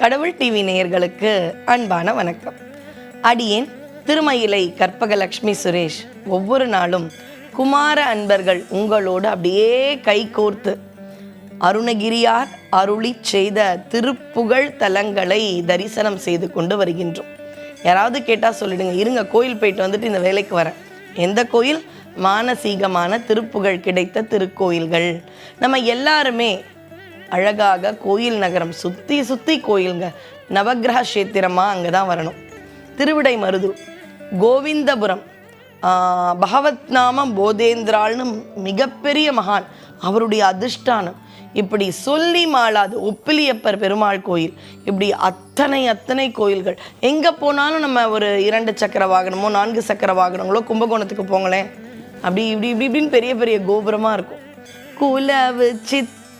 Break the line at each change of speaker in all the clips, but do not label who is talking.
கடவுள் டிவி நேயர்களுக்கு அன்பான வணக்கம். அடியேன் திருமயிலை கற்பகலக்ஷ்மி சுரேஷ். ஒவ்வொரு நாளும் குமார அன்பர்கள் உங்களோடு அப்படியே கை கோர்த்து அருணகிரியார் அருளி செய்த திருப்புகழ் தலங்களை தரிசனம் செய்து கொண்டு வருகின்றோம். யாராவது கேட்டால் சொல்லிடுங்க. இருங்க கோயில் போயிட்டு வந்துட்டு இந்த வேலைக்கு வரேன். எந்த கோயில்? மானசீகமான திருப்புகழ் கிடைத்த திருக்கோயில்கள். நம்ம எல்லாருமே அழகாக கோயில் நகரம் சுற்றி சுற்றி கோயிலுங்க. நவகிரக கஷேத்திரமாக அங்கே தான் வரணும். திருவிடை மருது கோவிந்தபுரம் ஆஹ், பகவத் நாமம் போதேந்திராள்னு மிகப்பெரிய மகான். அவருடைய அதிர்ஷ்டானம் இப்படி சொல்லி மாளாது ஒப்பிலியப்பர் பெருமாள் கோயில். இப்படி அத்தனை அத்தனை கோயில்கள். எங்கே போனாலும் நம்ம ஒரு இரண்டு சக்கர வாகனமோ நான்கு சக்கர வாகனங்களோ கும்பகோணத்துக்கு போங்களேன். அப்படி இப்படி இப்படி இப்படின்னு பெரிய பெரிய கோபுரமாக இருக்கும். குலவு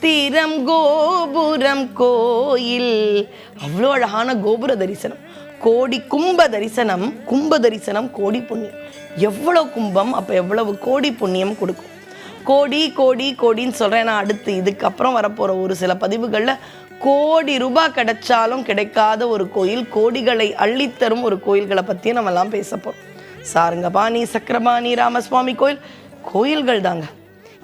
சித்திரம் கோபுரம் கோயில். அவ்வளோ அழகான கோபுர தரிசனம். கோடி கும்ப தரிசனம் கும்ப தரிசனம் கோடி புண்ணியம். எவ்வளோ கும்பம் அப்போ எவ்வளவு கோடி புண்ணியம் கொடுக்கும். கோடி கோடி கோடின்னு சொல்கிறேன் நான் அடுத்து. இதுக்கப்புறம் வரப்போகிற ஒரு சில பதிவுகளில் கோடி ரூபாய் கிடைச்சாலும் கிடைக்காத ஒரு கோயில் கோடிகளை அள்ளித்தரும் ஒரு கோயில்களை பற்றி நம்ம எல்லாம் பேச போகிறோம். சாருங்கபாணி சக்கரபாணி ராமசுவாமி கோயில் கோயில்கள் தாங்க.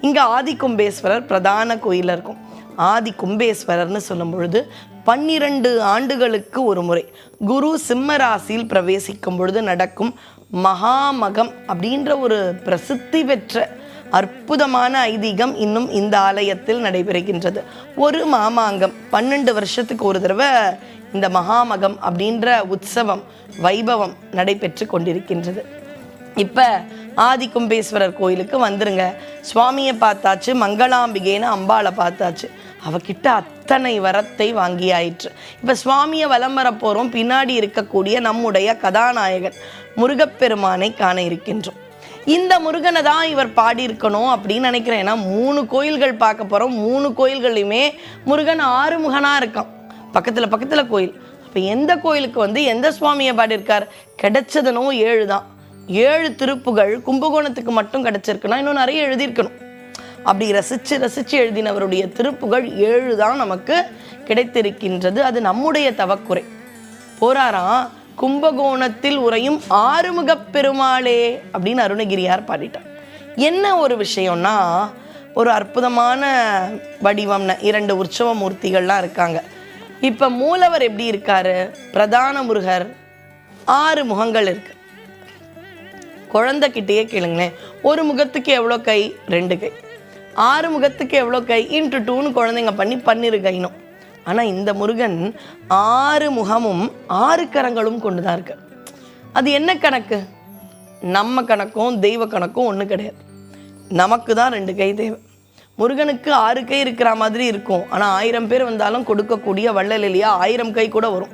இங்கே ஆதி கும்பேஸ்வரர் பிரதான கோயிலில் இருக்கும். ஆதி கும்பேஸ்வரர்னு சொல்லும் பொழுது பன்னிரண்டு ஆண்டுகளுக்கு ஒரு முறை குரு சிம்ம ராசியில் பிரவேசிக்கும் பொழுது நடக்கும் மகாமகம் அப்படின்ற ஒரு பிரசித்தி பெற்ற அற்புதமான ஐதீகம் இன்னும் இந்த ஆலயத்தில் நடைபெறுகின்றது. ஒரு மாமாங்கம் பன்னெண்டு வருஷத்துக்கு ஒரு தடவை இந்த மகாமகம் அப்படின்ற உற்சவம் வைபவம் நடைபெற்று கொண்டிருக்கின்றது. இப்போ ஆதி கும்பேஸ்வரர் கோயிலுக்கு வந்துருங்க. சுவாமியை பார்த்தாச்சு மங்களாம்பிகைன்னு அம்பாளை பார்த்தாச்சு. அவகிட்ட அத்தனை வரத்தை வாங்கியாயிற்று. இப்போ சுவாமியை வலம் வரப்போகிறோம் பின்னாடி இருக்கக்கூடிய நம்முடைய கதாநாயகன் முருகப்பெருமானை காண இருக்கின்றோம். இந்த முருகனை தான் இவர் பாடியிருக்கணும் அப்படின்னு நினைக்கிறேன். ஏன்னா மூணு கோயில்கள் பார்க்க போகிறோம் மூணு கோயில்கள்லையுமே முருகன் ஆறுமுகனாக இருக்கான். பக்கத்தில் பக்கத்தில் கோயில். அப்போ எந்த கோயிலுக்கு வந்து எந்த சுவாமியை பாடியிருக்கார்? கிடைச்சதுனோ ஏழு தான் ஏழு திருப்புகள் கும்பகோணத்துக்கு மட்டும் கிடச்சிருக்குன்னா இன்னும் நிறைய எழுதியிருக்கணும். அப்படி ரசித்து ரசித்து எழுதினவருடைய திருப்புகள் ஏழு தான் நமக்கு கிடைத்திருக்கின்றது. அது நம்முடைய தவக்குறை. போறாராம் கும்பகோணத்தில் உறையும் ஆறுமுகப் பெருமாளே அப்படின்னு அருணகிரியார் பாடிட்டார். என்ன ஒரு விஷயம்னா ஒரு அற்புதமான வடிவம்னு இரண்டு உற்சவ மூர்த்திகள்லாம் இருக்காங்க. இப்போ மூலவர் எப்படி இருக்காரு? பிரதான முருகர் ஆறு முகங்கள் இருக்கு. குழந்தைக்கிட்டேயே கேளுங்களேன். ஒரு முகத்துக்கு எவ்வளோ கை? ரெண்டு கை. ஆறு முகத்துக்கு எவ்வளோ கை? இன்ட்டு டூன்னு குழந்தைங்க பண்ணி பண்ணிரு கைனும். ஆனால் இந்த முருகன் ஆறு முகமும் ஆறு கரங்களும் கொண்டு தான் இருக்கு அது என்ன கணக்கு? நம்ம கணக்கும் தெய்வ கணக்கும் ஒன்றும் கிடையாது. நமக்கு தான் ரெண்டு கை தேவை. முருகனுக்கு ஆறு கை இருக்கிற மாதிரி இருக்கும். ஆனால் ஆயிரம் பேர் வந்தாலும் கொடுக்கக்கூடிய வள்ளல் இல்லையா ஆயிரம் கை கூட வரும்.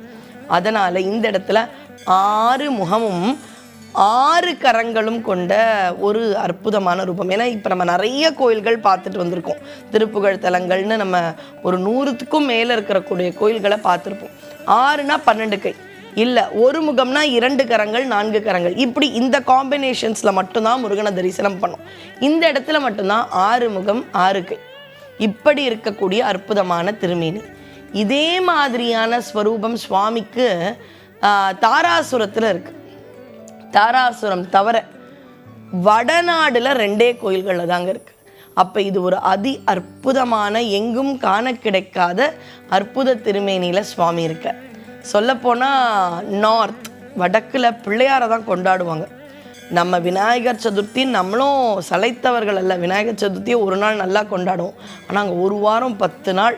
அதனால் இந்த இடத்துல ஆறு முகமும் ஆறு கரங்களும் கொண்ட ஒரு அற்புதமான ரூபம். ஏன்னா இப்போ நம்ம நிறைய கோயில்கள் பார்த்துட்டு வந்திருக்கோம். திருப்புகழ் தலங்கள்னு நம்ம ஒரு நூறுத்துக்கும் மேலே இருக்கக்கூடிய கோயில்களை பார்த்துருப்போம். ஆறுனா பன்னெண்டு கை. இல்லை ஒரு முகம்னா இரண்டு கரங்கள் நான்கு கரங்கள். இப்படி இந்த காம்பினேஷன்ஸில் மட்டும்தான் முருகனை தரிசனம் பண்ணோம். இந்த இடத்துல மட்டும்தான் ஆறு முகம் ஆறு கை. இப்படி இருக்கக்கூடிய அற்புதமான திருமேனி. இதே மாதிரியான ஸ்வரூபம் சுவாமிக்கு தாராசுரத்தில் இருக்கு. தாராசுரம் தவிர வடநாடுல ரெண்டே கோயில்களில் தாங்க இருக்கு. அப்போ இது ஒரு அதி அற்புதமான எங்கும் காண கிடைக்காத அற்புத திருமேனியில் சுவாமி இருக்க. சொல்லப்போனால் நார்த் வடக்கில் பிள்ளையாரை தான் கொண்டாடுவாங்க. நம்ம விநாயகர் சதுர்த்தி நம்மளும் சளைத்தவர்கள் அல்ல. விநாயகர் சதுர்த்தியை ஒரு நாள் நல்லா கொண்டாடுவோம். ஆனால் அங்கே ஒரு வாரம் பத்து நாள்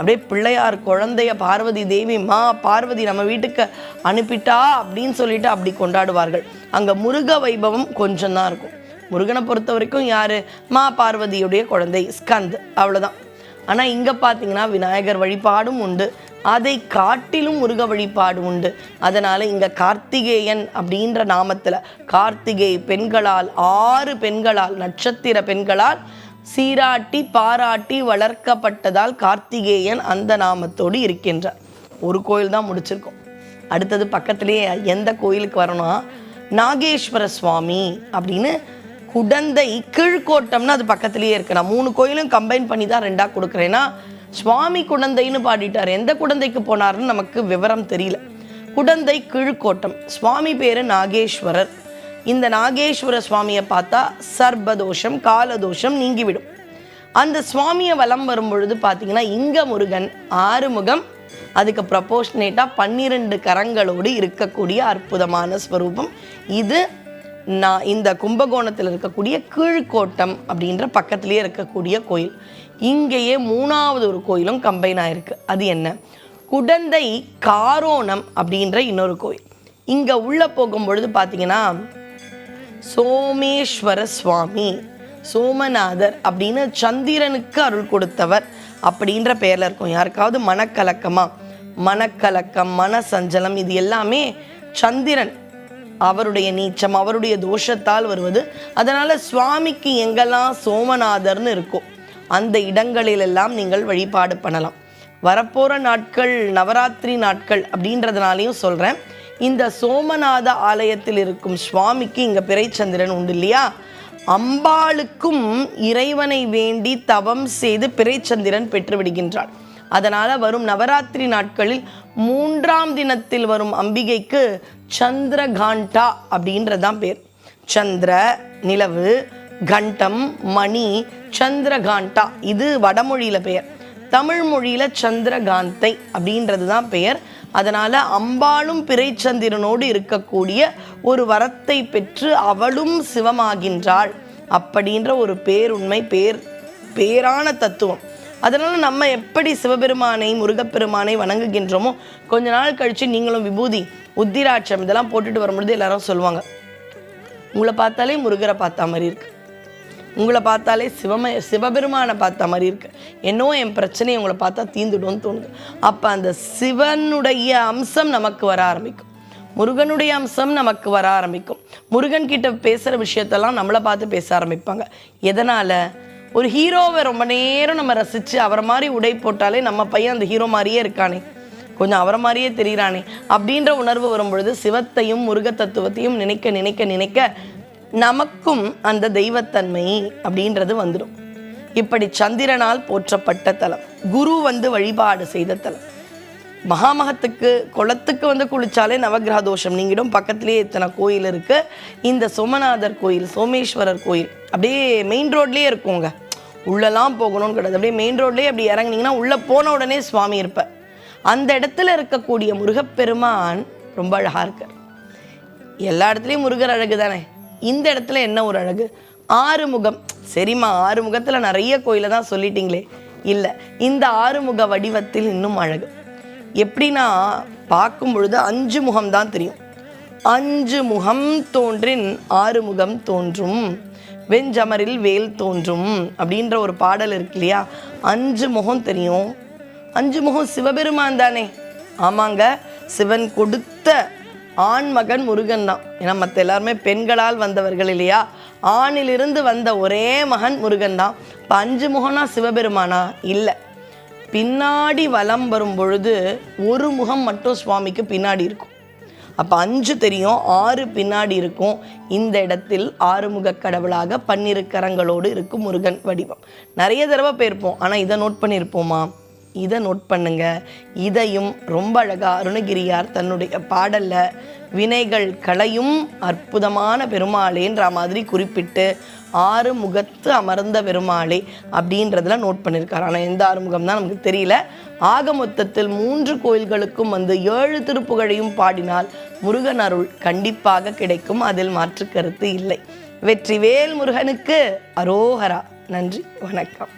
அப்படியே பிள்ளையார் குழந்தைய பார்வதி தேவி மா பார்வதி நம்ம வீட்டுக்கு அனுப்பிட்டா அப்படின்னு சொல்லிட்டு அப்படி கொண்டாடுவார்கள். அங்கே முருக வைபவம் கொஞ்சம் தான் இருக்கும். முருகனை பொறுத்த வரைக்கும் யார்? மா பார்வதியுடைய குழந்தை ஸ்கந்த். அவ்வளோதான் ஆனால் இங்கே பார்த்தீங்கன்னா விநாயகர் வழிபாடும் உண்டு. அதை காட்டிலும் முருக வழிபாடு உண்டு. அதனால் இங்கே கார்த்திகேயன் அப்படின்ற நாமத்தில் கார்த்திகை பெண்களால் ஆறு பெண்களால் நட்சத்திர பெண்களால் சீராட்டி பாராட்டி வளர்க்கப்பட்டதால் கார்த்திகேயன் அந்த நாமத்தோடு இருக்கின்றார். ஒரு கோயில் தான் முடிச்சிருக்கோம். அடுத்தது பக்கத்துலேயே எந்த கோயிலுக்கு வரணும்னா நாகேஸ்வர சுவாமி அப்படின்னு குடந்தை கீழ்கோட்டம்னு அது பக்கத்துலேயே இருக்கு. நான் மூணு கோயிலும் கம்பைன் பண்ணி தான் ரெண்டாக கொடுக்குறேன்னா சுவாமி குடந்தைன்னு பாடிட்டார். எந்த குடந்தைக்கு போனாருன்னு நமக்கு விவரம் தெரியல. குடந்தை கீழ்கோட்டம். சுவாமி பேர் நாகேஸ்வரர். இந்த நாகேஸ்வர சுவாமியை பார்த்தா சர்பதோஷம் காலதோஷம் நீங்கிவிடும். அந்த சுவாமியை வலம் வரும் பொழுது பார்த்தீங்கன்னா இங்க முருகன் ஆறுமுகம் அதுக்கு ப்ரப்போர்ஷனேட்டாக பன்னிரெண்டு கரங்களோடு இருக்கக்கூடிய அற்புதமான ஸ்வரூபம். இது நான் இந்த கும்பகோணத்தில் இருக்கக்கூடிய கீழ்கோட்டம் அப்படின்ற பக்கத்துலேயே இருக்கக்கூடிய கோயில். இங்கேயே மூணாவது ஒரு கோயிலும் கம்பைன் ஆயிருக்கு. அது என்ன? குடந்தை காரோணம் அப்படின்ற இன்னொரு கோயில். இங்கே உள்ளே போகும் பொழுது பார்த்தீங்கன்னா சோமேஸ்வர சுவாமி சோமநாதர் அப்படின்னு சந்திரனுக்கு அருள் கொடுத்தவர் அப்படின்ற பெயரில் இருக்கும். யாருக்காவது மனக்கலக்கமா? மனக்கலக்கம் மனசஞ்சலம் இது எல்லாமே சந்திரன். அவருடைய நீச்சம் அவருடைய தோஷத்தால் வருவது. அதனால் சுவாமிக்கு எங்கெல்லாம் சோமநாதர்னு இருக்கும் அந்த இடங்களிலெல்லாம் நீங்கள் வழிபாடு பண்ணலாம். வரப்போகிற நாட்கள் நவராத்திரி நாட்கள் அப்படின்றதுனாலையும் சொல்கிறேன் இந்த சோமநாத ஆலயத்தில் இருக்கும் சுவாமிக்கு இங்கே பிறைச்சந்திரன் உண்டு இல்லையா? அம்பாளுக்கும் இறைவனை வேண்டி தவம் செய்து பிறைச்சந்திரன் பெற்று விடுகின்றாள். வரும் நவராத்திரி நாட்களில் மூன்றாம் தினத்தில் வரும் அம்பிகைக்கு சந்திரகாண்டா அப்படின்றதான் பேர். சந்திர நிலவு கண்டம் மணி சந்திரகாண்டா. இது வடமொழியில் பெயர் தமிழ் மொழியில் சந்திரகாந்தை அப்படின்றது தான் பெயர் அதனால் அம்பாளும் பிறைச்சந்திரனோடு இருக்கக்கூடிய ஒரு வரத்தை பெற்று அவளும் சிவமாகின்றாள் அப்படின்ற ஒரு பேருண்மை பேர் பேரான தத்துவம். அதனால் நம்ம எப்படி சிவபெருமானை முருகப்பெருமானை வணங்குகின்றோமோ கொஞ்ச நாள் கழித்து நீங்களும் விபூதி உத்திராட்சம் இதெல்லாம் போட்டுட்டு வரும்பொழுது எல்லாரும் சொல்லுவாங்க. உங்களை பார்த்தாலே முருகரை பார்த்தா மாதிரி இருக்கு. உங்களை பார்த்தாலே சிவம சிவபெருமானை பார்த்த மாதிரி இருக்கு. என்னோ என் பிரச்சனையை உங்களை பார்த்தா தீந்துடும்னு தோணுது. அப்போ அந்த சிவனுடைய அம்சம் நமக்கு வர ஆரம்பிக்கும். முருகனுடைய அம்சம் நமக்கு வர ஆரம்பிக்கும். முருகன் கிட்ட பேசுகிற விஷயத்தெல்லாம் நம்மளை பார்த்து பேச ஆரம்பிப்பாங்க. எதனால்? ஒரு ஹீரோவை ரொம்ப நேரம் நம்ம ரசித்து அவரை மாதிரி உடை போட்டாலே நம்ம பையன் அந்த ஹீரோ மாதிரியே இருக்கானே. கொஞ்சம் அவரை மாதிரியே தெரிகிறானே அப்படின்ற உணர்வு வரும்பொழுது சிவத்தையும் முருக தத்துவத்தையும் நினைக்க நினைக்க நினைக்க நமக்கும் அந்த தெய்வத்தன்மை அப்படின்றது வந்துடும் இப்படி சந்திரனால் போற்றப்பட்ட தலம் குரு வந்து வழிபாடு செய்த தலம். மகாமகத்துக்கு குளத்துக்கு வந்து குளிச்சாலே நவகிரக தோஷம் நீங்கிடும் பக்கத்துலேயே இத்தனை கோயில் இருக்குது இந்த சோமநாதர் கோயில் சோமேஸ்வரர் கோயில் அப்படியே மெயின் ரோட்லேயே இருக்குங்க. உள்ளெல்லாம் போகணும்னு கிடையாது. அப்படியே மெயின் ரோட்லேயே அப்படி இறங்குனீங்கன்னா உள்ளே போன உடனே சுவாமி இருப்பார். அந்த இடத்துல இருக்கக்கூடிய முருகப்பெருமான் ரொம்ப அழகாக இருக்கார். எல்லா இடத்துலையும் முருகர் அழகு தானே இந்த இடத்துல என்ன ஒரு அழகு? ஆறுமுகம். சரிம்மா ஆறுமுகத்தில் நிறைய கோயிலை தான் சொல்லிட்டீங்களே. இல்லை இந்த ஆறுமுக வடிவத்தில் இன்னும் அழகு. எப்படின்னா பார்க்கும் பொழுது அஞ்சு முகம் தான் தெரியும். அஞ்சு முகம் தோன்றின் ஆறுமுகம் தோன்றும். வெஞ்சமரில் வேல் தோன்றும் அப்படின்ற ஒரு பாடல் இருக்கு இல்லையா? அஞ்சு முகம் தெரியும். அஞ்சு முகம் சிவபெருமான் தானே. ஆமாங்க சிவன் கொடுத்த ஆண் மகன் முருகன் தான். ஏன்னா மற்ற எல்லாருமே பெண்களால் வந்தவர்கள் இல்லையா? ஆணிலிருந்து வந்த ஒரே மகன் முருகன் தான். இப்போ அஞ்சு முகனா சிவபெருமானா? இல்லை. பின்னாடி வலம் வரும் பொழுது ஒரு முகம் மட்டும் சுவாமிக்கு பின்னாடி இருக்கும். அப்போ அஞ்சு தெரியும் ஆறு பின்னாடி இருக்கும். இந்த இடத்தில் ஆறுமுக கடவுளாக பன்னிரு கரங்களோடு இருக்கும் முருகன் வடிவம். நிறைய தடவை போயிருப்போம். ஆனால் இதை நோட் பண்ணியிருப்போமா? இதை நோட் பண்ணுங்க. இதையும் ரொம்ப அழகா அருணகிரியார் தன்னுடைய பாடலில் வினைகள் களையும் அற்புதமான பெருமாளேன்ற மாதிரி குறிப்பிட்டு ஆறு முகத்து அமர்ந்த பெருமாளே அப்படின்றதுல நோட் பண்ணியிருக்காரு ஆனால் எந்த ஆறுமுகம் தான் நமக்கு தெரியல. ஆக மொத்தத்தில் மூன்று கோயில்களுக்கும் வந்து ஏழு திருப்புகழையும் பாடினால் முருகன் அருள் கண்டிப்பாக கிடைக்கும். அதில் மாற்று கருத்து இல்லை. வெற்றிவேல் முருகனுக்கு அரோஹரா நன்றி. வணக்கம்.